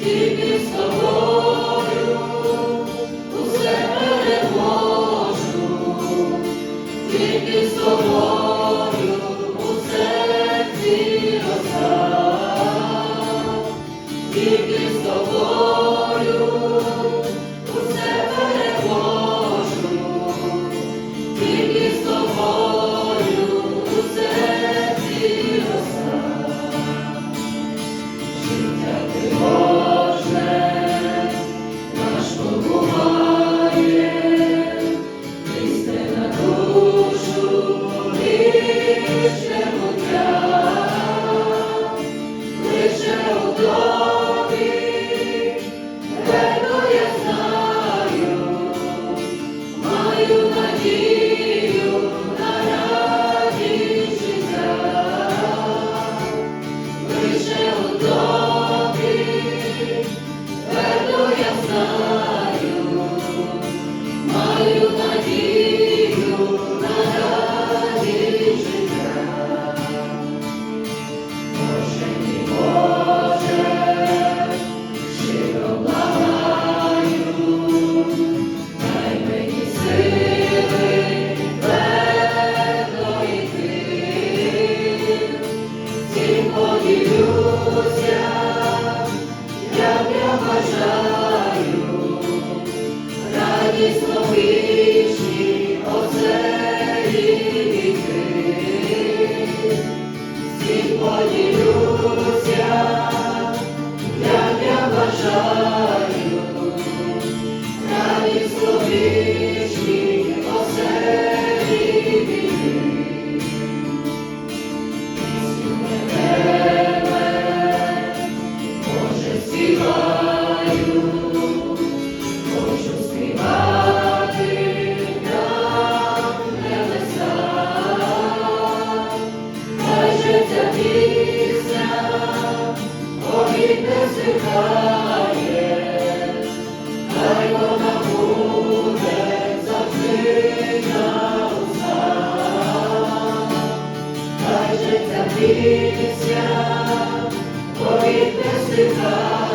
Keep поділюся, як я бажаю, повік не зникає,